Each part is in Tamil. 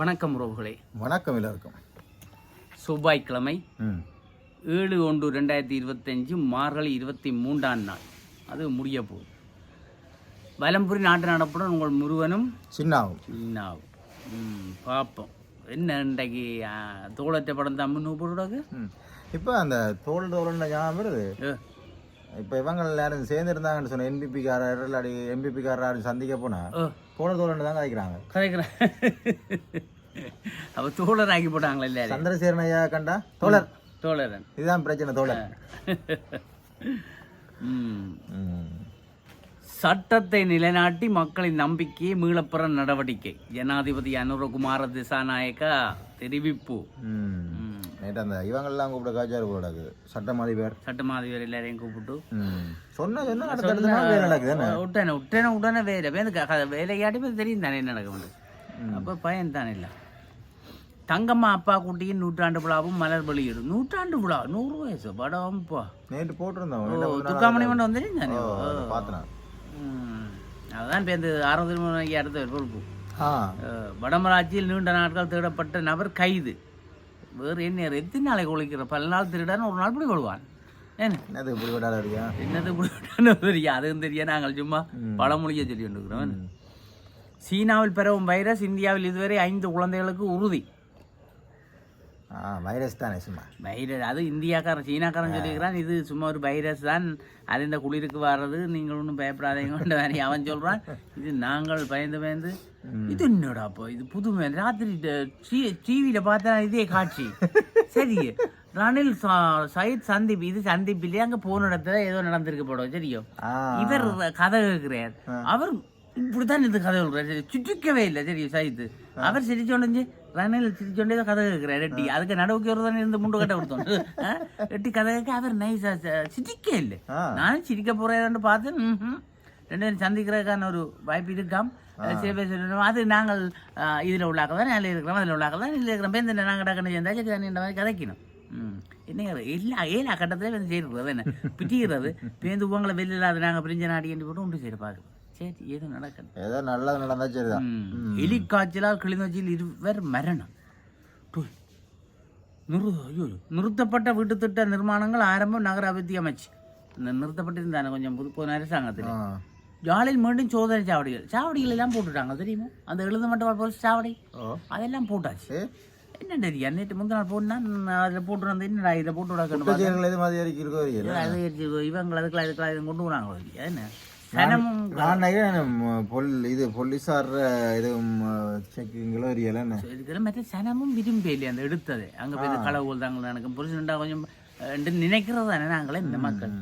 வணக்கம் உறவுகளே. வணக்கம் எல்லாருக்கும். செவ்வாய்க்கிழமை ஏழு ஒன்று ரெண்டாயிரத்தி இருபத்தஞ்சு மார்கழி இருபத்தி மூன்றாம் நாள். அது முடிய போகுது. வலம்புரி நாட்டு நடப்புடன் உங்கள் முருகனும் சின்னாவும். இன்னாவும் ம் பார்ப்போம் என்ன இன்றைக்கு தோளத்தை படம் தமிழ் போடுறாங்க இப்போ அந்த தோல் தோல்னு ஞாபகம் வருது? இப்போ இவங்க எல்லாரும் சேர்ந்து இருந்தாங்கன்னு சொன்ன காரர் இல்லாடி எம்பிபி காரர் சந்திக்க போனா தோல் தோல்னு தான் கதைக்கிறாங்க கதைக்கிறேன் அப்போ தோழர் ஆக்கி போட்டாங்களா எல்லாரும் சந்திரசேகரன் ஐயா கண்டா? தோழர். தோழரன். இதுதான் பிரச்சனை தோழர். சட்டத்தை நிலைநாட்டி மக்களின் நம்பிக்கையை மீளப்பெற நடவடிக்கை. ஜனாதிபதி அனுரகுமார திசாநாயக்கா தெரிவிப்பு. நேற்று அந்த இவங்கெல்லாம் கூப்பிட காய்ச்சாரு போடாது சட்டம் அதிபர் சட்டமாதிபர் எல்லாரையும் கூப்பிட்டு. சொன்ன சொன்ன நடக்குது விட்டேனே விட்டேனே உடனே வேலை வேலை வேலையாடி போய் தெரியும் தானே என்ன நடக்க முடியும் அப்போ பயன் தானே இல்லை. தங்கம்மா அப்பா குட்டியின் நூற்றாண்டு விழாவும் மலர் வெளியீடு. நூற்றாண்டு விழா? நூறு வயசு? படம்ப்பா நேற்று போட்டிருந்தோம். துக்காமணி மண்டபம் வந்துடும் தானே? ஓ, பார்த்தேன். அதான் இப்போ இந்த அறுபது மணிக்கு அடுத்த பொறுப்பு. வடமராட்சியில் நீண்ட நாட்கள் தேடப்பட்ட நபர் கைது. வேறு என்ன எத்தனை நாளைக்கு ஒழிக்கிற? பல நாள் திருடான்னு ஒரு நாள் பிடி கொள்வான் என்னது இப்படி விடாத என்னது பிடிவிட்டான்னு தெரியும் அதுவும் தெரியும் நாங்கள் சும்மா பழமொழியை சொல்லி கொண்டிருக்கிறோம் சீனாவில் பரவும் வைரஸ் இந்தியாவில் இதுவரை ஐந்து குழந்தைகளுக்கு உறுதி. வைரஸ் தானே சும்மா. வைரஸ் அது இந்தியாக்காரன் சீனாக்காரன் சொல்லியிருக்கிறான். இது சும்மா ஒரு வைரஸ் தான். அது இந்த குளிருக்கு வர்றது நீங்கள் ஒன்றும் பயப்படாதீங்க வேற அவன் சொல்கிறான் இது நாங்கள் பயந்து பயந்து இது என்னடா அப்போ இது புதுமை ராத்திரி டிவியில் பார்த்தா இதே காட்சி. சரி ரணில் சயித் சந்தீப் இது சந்தீப் இல்லையா? அங்கே போன இடத்துல ஏதோ நடந்திருக்கு போடும் சரியோ இவர் கதை கேட்கிறார். அவர் இப்படித்தான் இந்த கதை சொல்றாரு சரி. சுற்றிக்கவே இல்லை சரி சைத்து அவர் சிரிச்சோண்டு ரணில் சிரிச்சோண்டே தான் கதை கேட்கிறார் எட்டி. அதுக்கு நடுவுக்கு ஒரு தானே இருந்து முண்டு கட்ட கொடுத்தோம். ஆ? எட்டி கதை கேட்க அவர் நைஸா சிரிக்க இல்லை. நானும் சிரிக்க போறேன்னு பார்த்து. ரெண்டு பேரும் சந்திக்கிறதுக்கான ஒரு வாய்ப்பு இருக்காம். சில பேர் சொல்லணும் அது நாங்கள் இதுல உள்ளாக்கள் தான் அதில் இருக்கிறோம் அதில் உள்ளாக்கள் தான் இதில் இருக்கிறோம். பேருந்து நாங்கள் டக்குன்னு சேர்ந்தா சரி தானே இந்த மாதிரி கதைக்கணும். என்னங்க எல்லா ஏழா கட்டத்தில் வந்து செய்கிறது என்ன? பிட்டிக்கிறது பேருந்து உங்களை வெளியில் இல்லாத நாங்கள் பிரிஞ்ச நாடி என்று போட்டு உண்டு சரி சரி ஏதும் நடக்கணும் ஏதோ நல்லது நடந்தா சரிதான். ம். எலிக்காய்ச்சலால் கிளிநொச்சியில் இருவர் மரணம். நிறு ஐயோ நிறுத்தப்பட்ட வீட்டு திட்ட நிர்மாணங்கள் ஆரம்பம் நகர அபிவிருத்தி அமைச்சு. நிறுத்தப்பட்டிருந்தானே கொஞ்சம் புது போன அரசாங்கத்தில். ஜாலியில் மீண்டும் சோதனை சாவடிகள். சாவடிகள் எல்லாம் போட்டுட்டாங்க தெரியுமா? அந்த எழுத மட்டும் போலீஸ் சாவடி அதெல்லாம் போட்டாச்சு. என்ன தெரியா நேற்று முந்தின நாள் போட்டுனா அதில் போட்டு வந்து என்னடா இதை போட்டு விடாக்கணும் குற்றச்செயல்கள் எது மாதிரி அறிக்கை இருக்கோ தெரியல அது இவங்க அதுக்கெல்லாம் இதுக்கெல்லாம் இதை கொண்டு வராங்க இல்லையா என்ன? நான் மற்ற சனமும் விரும்பி இல்லையா அந்த எடுத்தது. அங்கே போய் இந்த களவுகள் தாங்க எனக்கு புரிச்சுட்டா கொஞ்சம் என்று நினைக்கிறது தானே நாங்களே இந்த மக்கள்.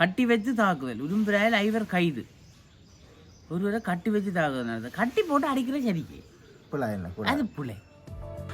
கட்டி வச்சு தாக்குதல். உரும்புராயில் ஐவர் கைது. ஒருவரை கட்டி வச்சு தாக்குதல். கட்டி போட்டு அடிக்கிற சரிக்கு பிள்ளை அது புலை.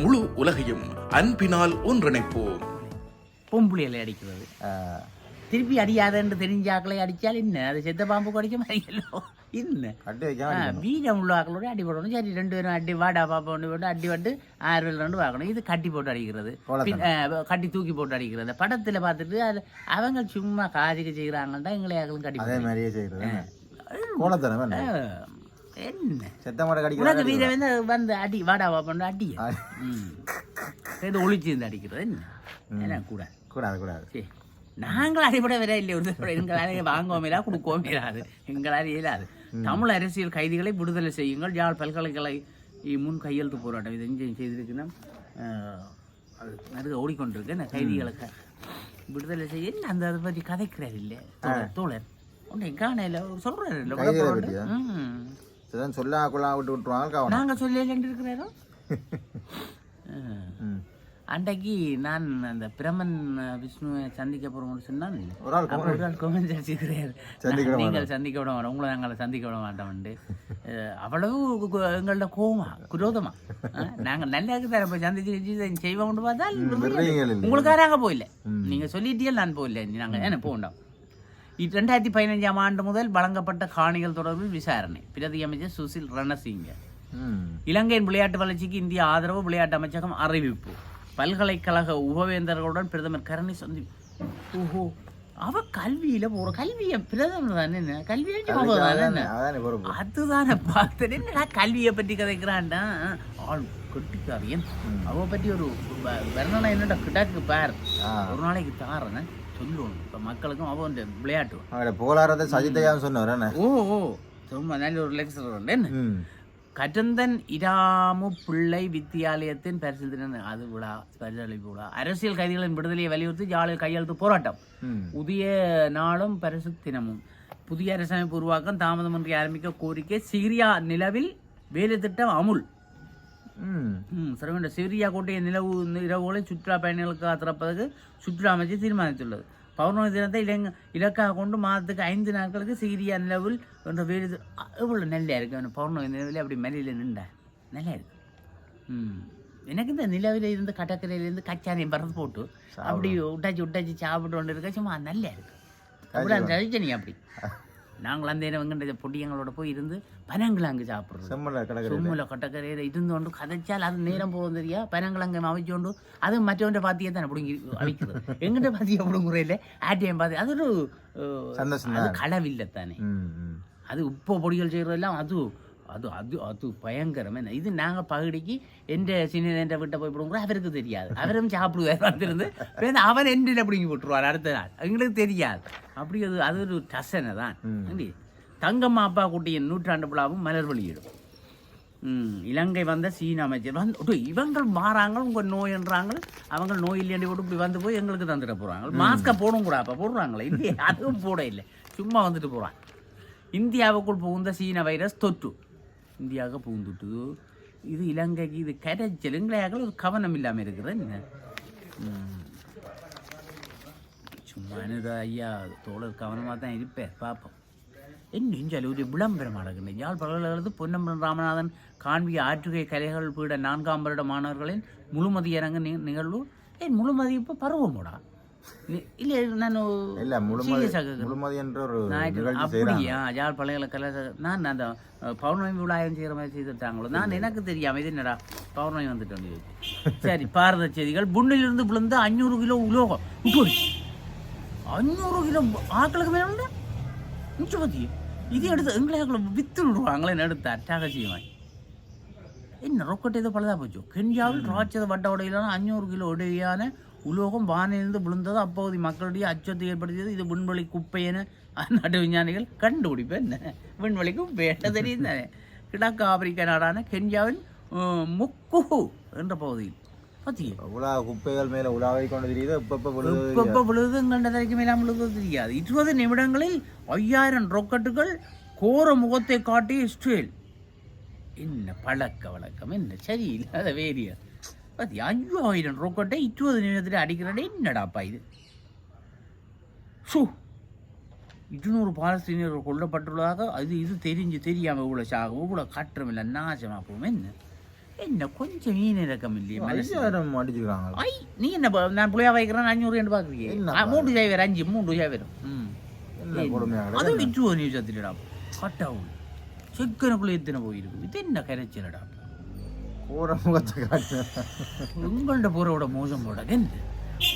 முழு உலகையும் அன்பினால் ஒன்றிணைப்போம். பொம்புளியலை அடிக்கிறது. திருப்பி அடியாதன்னு தெரிஞ்சாக்களை அடிச்சால் என்ன? அது செத்த பாம்பு கடிக்க மாதிரியല്ലോ என்ன? கட்டி வைக்காம வீரம் உள்ள ஆக்களோட அடி போடணும். சரி ரெண்டு பேரும் அடி வாடா பாப்பா ஒன்று போட்டு அடி வந்து ஆறு பேர் ரெண்டு பார்க்கணும் இது கட்டி போட்டு அடிக்கிறது. கட்டி தூக்கி போட்டு அடிக்கிறது. படத்தில் பார்த்துட்டு அது அவங்க சும்மா காஜுக்கு செய்கிறாங்கன்னா எங்களை ஆக்களும் கட்டி அதே மாதிரியே செய்யறது என்ன? செத்த மாட்டை உனக்கு கடிக்கிறாங்க வீரம் வந்து வந்து அடி வாடா பாப்பான்னு அடி ம். இது ஒளிச்சு இருந்து அடிக்கிறது என்ன? என்ன கூட. கூடாது கூடாது. சரி நாங்கள் அடிப்படை வர இல்லை ஒரு எங்களால் வாங்கவும் இல்லாது கொடுக்கவும் இல்லாது எங்களால் இயலாது தமிழ் அரசியல் கைதிகளை விடுதலை செய்யுங்கள். யாழ் பல்கலைக்கழக முன் கையெழுத்து போராட்டம் இது எங்கே செய்திருக்கணும் அது நடுக ஓடிக்கொண்டிருக்கு. என்ன கைதிகளுக்கு விடுதலை செய்ய அந்த அதை பற்றி கதைக்கிறார் இல்லை தோழர் உன்னை காணையில் சொல்கிறாரு இல்லை சரிதான் சொல்லா கொள்ளா விட்டு விட்டுருவாங்க கவனம் நாங்க சொல்லி இருக்கிறாரோ? ம். அன்றைக்கு நான் அந்த பிரமன் விஷ்ணுவை சந்திக்க போறோம்னு சொன்னான். ஒரு ஆள் ஒரு ஆள் நீங்கள் சந்திக்க விட மாட்டோம் உங்களை நாங்கள் சந்திக்க விட மாட்டோம்ண்டு அவ்வளவு எங்கள்ட்ட கோவமா குரோதமா. அஹ் நாங்க நல்லா இருக்கிற போய் சந்திச்சு செய்வோம்னு பார்த்தா இல்லை. உங்களுக்காராங்க போயில்ல நீங்க சொல்லிட்டீங்க நான் போயில்ல நாங்க என்ன போகண்டோம் இது ரெண்டாயிரத்தி பதினஞ்சாம் ஆண்டு முதல் வழங்கப்பட்ட காணிகள் தொடர்பில் விசாரணை. பிரதி அமைச்சர் சுசில் ரணசிங்க. இலங்கையின் விளையாட்டு வளர்ச்சிக்கு இந்திய ஆதரவு விளையாட்டு அமைச்சகம் அறிவிப்பு. பல்கலைக்கழக உபவேந்தர்களுடன் பிரதமர் கரணி சந்தி ஓஹோ. அவ கல்வியில போற கல்விய பிரதமர் தானே என்ன? கல்வியை தானே அதுதானே பார்த்தேன். கல்வியை பற்றி கதைக்கிறான்டா? ஆள் கெட்டிக்காரியன் அவ பற்றி ஒரு வர்ணனை என்னடா? கிட்டாக்கு பார். ஒரு நாளைக்கு தாரேன்னு சொல்லுவோம் இப்போ மக்களுக்கும் அவன் விளையாட்டு. அவங்கள புகழாரத்தை சஜித்தையாவும் சொன்னவர் ஓ ஓ. சும்மா நல்ல ஒரு லெக்சர் என்ன? ம். கட்டந்தன் இராமு பிள்ளை வித்தியாலயத்தின் பரிசு தின அது விழா பரிசளிப்பு விழா. அரசியல் கைதிகளின் விடுதலையை வலியுறுத்தி ஜாலில் கையெழுத்து போராட்டம். புதிய நாளும் பரிசு தினமும். புதிய அரசமைப்பு உருவாக்கம் தாமதமின்றி ஆரம்பிக்க கோரிக்கை. சிரியா நிலவில் வேலை திட்டம் அமுல். ம். ம் சிறந்த சிரியா கோட்டையை நிலவு இரவுகளை சுற்றுலா பயணிகளுக்கு திறப்பதற்கு சுற்றுலா அமைச்சு தீர்மானித்துள்ளது. பௌர்ணமி தினத்தை இலங்க இலக்காக கொண்டு மாதத்துக்கு ஐந்து நாட்களுக்கு சீரியா நிலவில் என்ற அ, எவ்வளவு நல்லா இருக்கு? அந்த பௌர்ணமி நிலவில் அப்படி மலையில் நின்றா நல்லா இருக்கு. ம். எனக்கு இந்த நிலவில் இருந்து கடற்கரையிலேருந்து கச்சானியம் பறந்து போட்டு அப்படி உட்டாச்சி உட்டாச்சி சாப்பிட்டு கொண்டு இருக்க சும்மா நல்லா இருக்கு. அப்படி ரசிச்சனி அப்படி. நாங்கள் அந்த இவங்கிட்ட பொடியங்களோட போய் இருந்து பனங்கிழங்கு சாப்பிட்றது செம்மல கிடக்குறது சும்முல கொட்டக்கரையில் இருந்தோண்டு கதைச்சால் அது நேரம் போகும் தெரியா? பனங்கிழங்கு அவிச்சோண்டு அது மற்றவன்ட்ட பாத்தியே தானே பிடுங்கி அவிக்கிறது எங்கிட்ட பாத்தியா பிடுங்குறையில் ஆட்டியம் பார்த்து அது ஒரு அது களவில்லை தானே. அது உப்பு பொடிகள் செய்கிறதெல்லாம் அது அது அது அது பயங்கரம். என்ன இது நாங்கள் பகுடிக்கு எந்த சின்ன என்ற வீட்டை போய் பிடுங்குறோம் அவருக்கு தெரியாது. அவரும் சாப்பிடுவார் வந்திருந்து அவன் எண்டில் பிடுங்கி விட்டுருவார் அடுத்த நாள் எங்களுக்கு தெரியாது. அப்படி அது அது ஒரு ரசனை தான்? தங்கம்மா அப்பா குட்டியின் நூற்றாண்டு விழாவும் மலர் வெளியிடும் இலங்கை வந்த சீன அமைச்சர் வந்து "டேய், இவங்கள் மாறாங்க உங்கள் நோய்ன்றாங்க அவங்க நோய் இல்லையாண்டி போட்டு இப்படி வந்து போய் எங்களுக்கு தந்துட போகிறாங்க மாஸ்கை போடும் கூட அப்போ போடுறாங்களே இல்லையே அதுவும் போட இல்லை சும்மா வந்துட்டு போகிறான் இந்தியாவுக்குள் புகுந்த சீன வைரஸ் தொற்று இந்தியாவுக்கு புகுந்துட்டு இது இலங்கைக்கு இது கரைச்சல் இங்கிலாக்கள் ஒரு கவனம் இல்லாமல் இருக்கிறது என்ன? சும்மா என்னது ஐயா தோழர் கவனமாக தான் இருப்பேன் பார்ப்போம் இன்னும் சில ஒரு விளம்பரம் நடக்குது. யாழ் பல்கலைக்கழகத்து பொன்னம்பலம் ராமநாதன் காண்பிய ஆற்றுகை கலைகள் பீட நான்காம் வருட மாணவர்களின் முழுமதி அரங்க நிகழ்வு. ஏன் முழுமதி இப்போ பருவமோடா? இல்லை நான் இல்ல முழுமதி என்ற ஒரு அப்படியா? யாழ் பல்கலைக்கழக நான் அந்த பௌர்ணமி விழாயம் செய்கிற மாதிரி செய்துட்டாங்களோ? நான் எனக்கு தெரியாம இது என்னடா பௌர்ணமி வந்துட்டு சரி பாரத செய்திகள். புண்ணிலிருந்து விழுந்த அஞ்சூறு கிலோ உலோகம். அஞ்சூறு கிலோ ஆக்களுக்கு மேலே மிச்சம் பத்தி இது எடுத்து எங்களை வித்து விடுவாங்களே எடுத்து அட்டாகசியமாய் என்ன ரொக்கட்டு ஏதோ பழுதா போச்சு. கென்யாவில் ராட்சத வட்ட உடையிலான அஞ்சூறு கிலோ உடையான உலோகம் வானிலிருந்து விழுந்தது அப்பகுதி மக்களிடையே அச்சத்தை ஏற்படுத்தியது. இது விண்வெளி குப்பை என நாட்டு விஞ்ஞானிகள் கண்டுபிடிப்பு என்ன? விண்வெளி குப்பை என்ன தெரியும்? தானே கிழக்கு ஆப்பிரிக்க நாடான கென்யாவின் முக்குஹு என்ற பகுதியில். உலா குப்பைகள் மேல உலாவை கொண்டு தெரியுது? இப்ப விழுது எப்ப விழுது எங்கண்ட தலைக்கு மேலாம் விழுது தெரியாது. இருபது நிமிடங்களில் ஐயாயிரம் ரொக்கெட்டுகள் கோர முகத்தை காட்டி இஸ்ரேல். என்ன பழக்க வழக்கம்? என்ன? சரியில்லாத வேரியர் பத்தி ஐயாயிரம் ரொக்கெட்டை இருபது நிமிடத்தில் அடிக்கிறடே என்னடாப்பா இது? ஷூ இருநூறு பாலஸ்தீனியர்கள் கொல்லப்பட்டுள்ளதாக அது இது தெரிஞ்சு தெரியாம இவ்வளோ சாகும். இவ்வளோ கட்டுறம் இல்லை நாசமாக போகும். என்ன? என்ன கொஞ்சம் மீன் இறக்கம் இல்லையே அடிச்சுக்கிறாங்க ஐ நீ என்ன நான் புளியா வைக்கிறேன் அஞ்சூறு என்று பார்க்குறீங்க மூன்று சைவர் அஞ்சு மூன்று சைவர் ம். என்ன கொடுமையாக அது விற்று நிமிஷத்துலடா. கட்டாவும் சிக்கனுக்குள்ள எத்தனை போயிருக்கு இது என்ன கரைச்சலடா? பூர முகத்தை காட்டு எங்கள்கிட்ட பூரோட மோசம் போடாது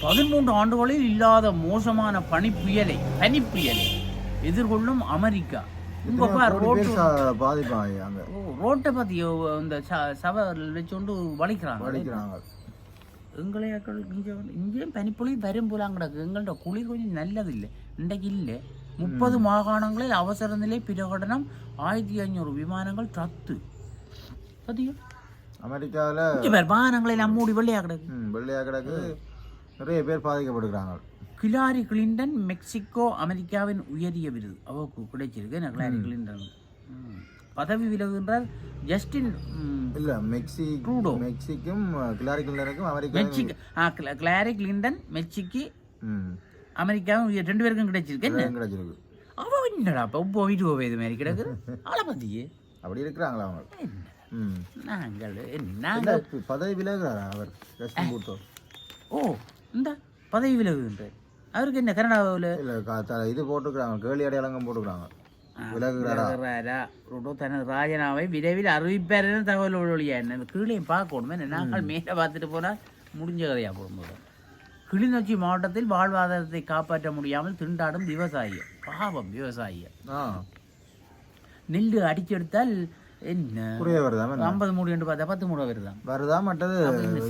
பதிமூன்று ஆண்டுகளில் இல்லாத மோசமான பனி புயலை பனி புயலை எதிர்கொள்ளும் அமெரிக்கா பாதிப்பாங்க ரோட்டை பத்தி இந்த சவல் வச்சுண்டு வலிக்கிறாங்க. எங்களே இங்கேயும் பனிப்பொழி வரும் போலாம் கிடக்கு எங்கள்ட குளிர் கொஞ்சம் முப்பது மாகாணங்களில் அவசர நிலை பிரகடனம். ஆயிரத்தி ஐநூறு விமானங்கள் ரத்து அமெரிக்காவில் இங்கே பாரு வாகனங்களை எல்லாம் மூடி வெள்ளையா கிடக்கு. ம் வெள்ளையாக கிடக்கு. நிறைய பேர் பாதிக்கப்படுகிறாங்க கிலாரி கிளின்டன் மெக்சிகோ அமெரிக்காவின் உயரிய விருது. அவருக்கு கிடைச்சிருக்கு என்ன கிலாரி கிளின்டன். பதவி விலகு என்றால் ஜஸ்டின் இல்ல மெக்சி ட்ரூடோ. மெக்சிக்கும் கிளாரி கிளருக்கும் அமெரிக்கா மெக்சிகோ ஆ கிள- கிளாரி கிளின்டன் மெக்சிக்கு அமெரிக்காவும் ரெண்டு பேருக்கும் கிடைச்சிருக்கு என்ன? கிடைச்சிருக்கு. அவ என்னடா இப்போ போயிட்டு போவே இது மாதிரி கிடக்கு ஆளை பத்தியே அப்படி இருக்கிறாங்களா அவங்க? ம் நாங்கள் நாங்கள் பதவி விலகுறாரா அவர் ஓ இந்த பதவி விலகுன்ற அவருக்கு என்ன கனடாவில் இது போட்டுக்கிறாங்க கேலி அடையாளங்கம் போட்டுக்கிறாங்க ருடோ தனது ராஜினாவை விரைவில் அறிவிப்பார் தகவல் ஒழியா என்ன கீழே பார்க்கணும் என்ன நாங்கள் மேலே பார்த்துட்டு போனால் முடிஞ்ச கதையாக போகும்போது கிளிநொச்சி மாவட்டத்தில் வாழ்வாதாரத்தை காப்பாற்ற முடியாமல் திண்டாடும் விவசாயிகள் பாவம் விவசாயிகள் ஆ நெல் அடிச்செடுத்தால் என்ன? குறைய வருதா என்ன? ஐம்பது மூடு என்று பார்த்தா பத்து மூட வருதாம். வருதா மற்றது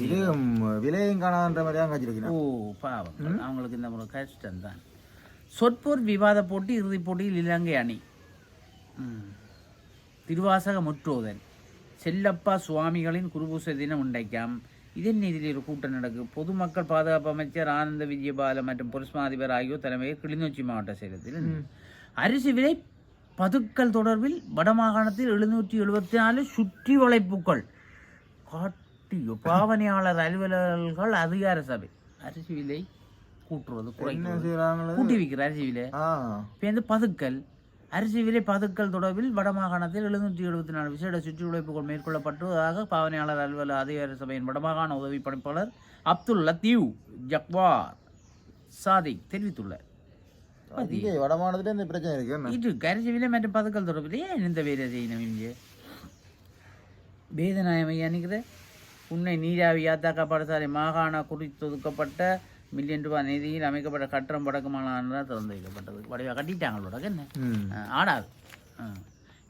இது ம், விலையும் காணான்ற மாதிரி தான் காய்ச்சிருக்கீங்க ஓ பாவம். அவங்களுக்கு இந்த முறை கஷ்டம்தான் சொற்போர் விவாத போட்டி இறுதிப் போட்டியில் இலங்கை அணி. திருவாசக முற்றோதல். செல்லப்பா சுவாமிகளின் குருபூச தினம் உண்டைக்காம். இதன் ஒரு கூட்டம் நடக்கு பொதுமக்கள் பாதுகாப்பு அமைச்சர் ஆனந்த விஜயபால மற்றும் பொலிஸ் மா அதிபர் ஆகியோர் தலைமையில் கிளிநொச்சி மாவட்ட செயலத்தில் அரிசி விலை பதுக்கல் தொடர்பில் வடமாகாணத்தில் எழுநூற்றி எழுபத்தி நாலு சுற்றி வளைப்புகள் காட்டியோ பாவனையாளர் அலுவலர்கள் அதிகார சபை. அரிசி விலை கூட்டுறது கூட்டி விற்கிற அரிசி விலை இப்போ வந்து பதுக்கல். அரிசி விலை பதுக்கல் தொடர்பில் வடமாகாணத்தில் எழுநூற்றி எழுபத்தி நாலு விசேட சுற்றி உழைப்புகள் மேற்கொள்ளப்பட்டதாக பாவனையாளர் அலுவலர் அதிகார சபையின் வடமாகாண உதவி பணிப்பாளர் அப்துல் லத்தீவ் ஜக்வார் சாதிக் தெரிவித்துள்ளார். இங்கே வடமானதுல இந்த பிரச்சனை இருக்கு. இது அரிசி விலை மற்றும் பதுக்கல் தொடர்பில் ஏன் இந்த வேலை செய்யணும் இங்கே? வேதநாயம் ஐயா நிற்கிற உன்னை நீராவி யாத்தாக்கா பாடசாலை மாகாண குறித்தொதுக்கப்பட்ட மில்லியன் ரூபாய் நிதியில் அமைக்கப்பட்ட கட்டணம் வடக்குமானா திறந்து வைக்கப்பட்டது. வடிவா கட்டிட்டாங்களோட என்ன? ஆடாது.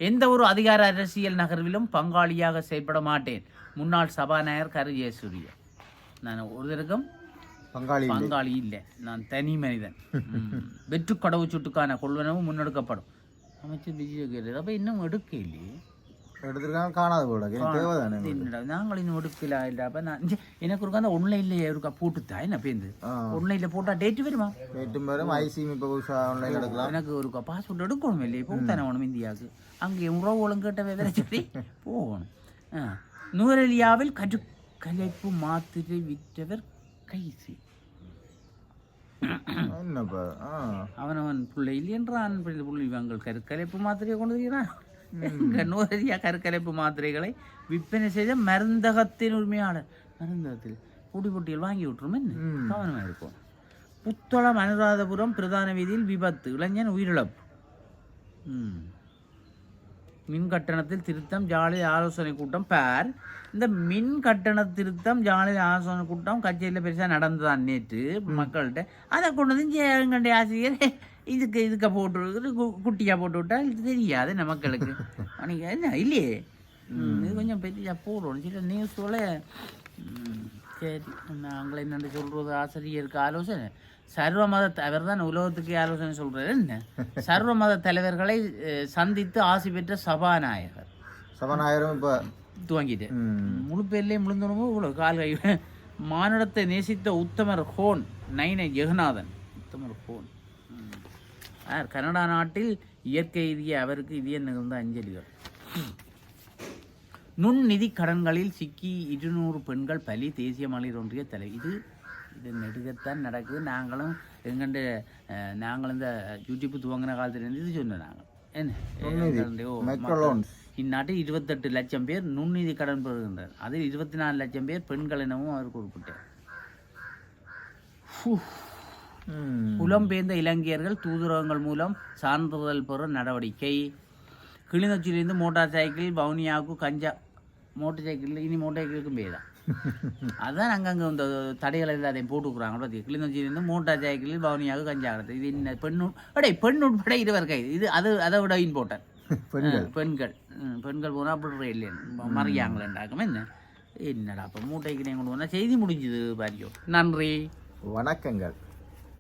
எந்த ஒரு அதிகார அரசியல் நகர்விலும் பங்காளியாக செயல்பட மாட்டேன். முன்னாள் சபாநாயகர் கரு ஜெயசூரிய நான் ஒருத்தருக்கும் பங்காளி. பங்காளி இல்லை. நான் தனி மனிதன். வெற்று கடவுச்சூட்டுக்கான கொள்வனவும் முன்னெடுக்கப்படும். அமைச்சர் விஜய் கேட்டது அப்போ இன்னும் எடுக்க இல்லையே எடுத்திருக்காங்க காணாது போல. நாங்கள் இன்னும் எடுக்கல இல்லை அப்போ நான் எனக்கு ஒரு அந்த ஒன்லைன்லேயே இருக்கா? போட்டுத்தா? என்ன பேருந்து ஒன்லைனில் போட்டால் டேட்டு வருமா? நேற்றும் வரும். ஐசிஎம் இப்போ புதுசா ஆன்லைன் எடுக்கலாம். எனக்கு ஒரு பாஸ்போர்ட் எடுக்கணும் இல்லையே. இப்போ தானே வேணும் இந்தியாவுக்கு. அங்கே உறவுகளும் கேட்ட வேற சொல்லி போகணும். ஆ. நுவரெலியாவில் கருக்கலைப்பு மாத்திரை விற்றவர் கைது அவனவன் பிள்ளை இல்லையென்றான் பிள்ளை இவங்கள் கருக்கலைப்பு மாத்திரையை கொண்டு வருகிறான். நுவரெலியா கருக்கலைப்பு மாத்திரைகளை விற்பனை செய்த மருந்தகத்தின் உரிமையாளர் மருந்தகத்தில் பொடி பொட்டியில் வாங்கி விட்டுரும் என்ன? கவனமாக இருக்கும் புத்தளம் அனுராதபுரம் பிரதான வீதியில் விபத்து இளைஞன் உயிரிழப்பு. ம். மின் கட்டணத்தில் திருத்தம் ஜாலி ஆலோசனை கூட்டம் பார். இந்த மின் கட்டண திருத்தம் ஜாலி ஆலோசனை கூட்டம் கச்சேரியில் பெருசாக நடந்ததான் நேற்று மக்கள்கிட்ட. அதை கொண்டு வந்து எங்களுடைய ஆசிரியர் இதுக்கு இதுக்க போட்டு குட்டியாக போட்டு விட்டா இது தெரியாது நம்ம மக்களுக்கு. அன்னைக்கு என்ன? இல்லையே. இது கொஞ்சம் பெரிய போடுறோம் சில நியூஸோட சரி நாங்கள் என்னென்னு சொல்கிறது ஆசிரியருக்கு ஆலோசனை. சர்வ மத அவர் தான் உலகத்துக்கு ஆலோசனை சொல்கிறார் என்ன? சர்வ மத தலைவர்களை சந்தித்து ஆசி பெற்ற சபாநாயகர். சபாநாயகரும் இப்போ துவங்கிட்டு. முழு பேர்லேயே முழுந்தனமோ இவ்வளோ கால் கை. மானிடத்தை நேசித்த உத்தமர் ஹோன் நைன ஜெகநாதன். உத்தமர் ஹோன் கனடா நாட்டில் இயற்கை எய்திய அவருக்கு இதய நிகழ்ந்த அஞ்சலிகள். நுண்நிதி கடன்களில் சிக்கி இருநூறு பெண்கள் பலி தேசிய மகளிர் ஒன்றிய தலை. இது இது நெடுகத்தான் நடக்குது. நாங்களும் எங்கண்ட நாங்களும் இந்த யூடியூப் துவங்கின காலத்துலேருந்து இது சொன்னோம் நாங்கள் என்ன? இந்நாட்டில் இருபத்தெட்டு லட்சம் பேர் நுண்நிதி கடன் பெறுகின்றனர். அதில் இருபத்தி நாலு லட்சம் பேர் பெண்கள் எனவும் அவர் குறிப்பிட்டார். புலம்பெயர்ந்த இலங்கையர்கள் தூதரகங்கள் மூலம் சான்றிதழ் பெற நடவடிக்கை. கிளிநொச்சியிலிருந்து மோட்டார் சைக்கிள் வவுனியாவுக்கு கஞ்சா மோட்டார் சைக்கிள் இனி மோட்டார் சைக்கிளுக்கும் பேதான் அதான் அங்கங்கே இந்த தடைகள் எல்லாத்தையும் போட்டுக்கிறாங்க. பார்த்தி கிளிநொச்சியிலிருந்து மோட்டார் சைக்கிளில் வவுனியாவுக்கு கஞ்சா கடத்து இது என்ன பெண் அடே பெண் உட்பட இருவர் கைது. இது அது அதை விட இம்போர்ட்டன் பெண்கள். பெண்கள். பெண்கள் போனால் அப்படி இல்லையா மறியாங்களேண்டாக்கும் என்ன? என்னடா அப்போ மூட்டைக்கு போனால் செய்தி முடிஞ்சுது பாரியோ நன்றி. வணக்கங்கள்.